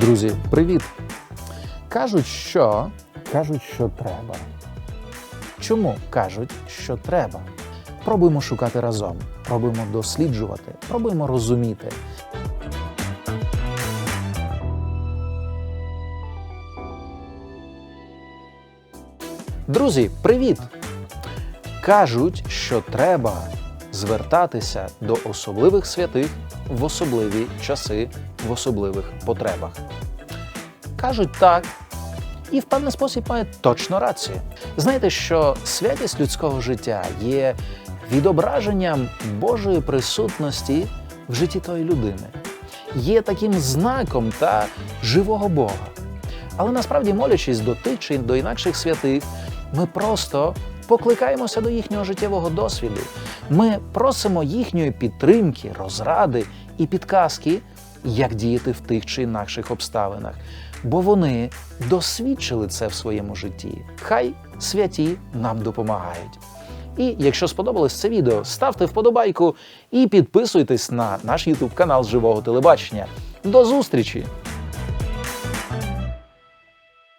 Друзі, привіт! Кажуть, що кажуть, що треба. Чому кажуть, що треба? Пробуємо шукати разом, пробуємо досліджувати, пробуємо розуміти. Друзі, привіт! Кажуть, що треба звертатися до особливих святих в особливі часи, в особливих потребах. Кажуть так, і в певний спосіб мають точно рацію. Знаєте, що святість людського життя є відображенням Божої присутності в житті тої людини, є таким знаком та живого Бога. Але насправді, молячись до тих чи до інакших святих, ми просто покликаємося до їхнього життєвого досвіду. Ми просимо їхньої підтримки, розради і підказки, як діяти в тих чи інакших обставинах, бо вони досвідчили це в своєму житті. Хай святі нам допомагають. І якщо сподобалось це відео, ставте вподобайку і підписуйтесь на наш YouTube канал Живого телебачення. До зустрічі!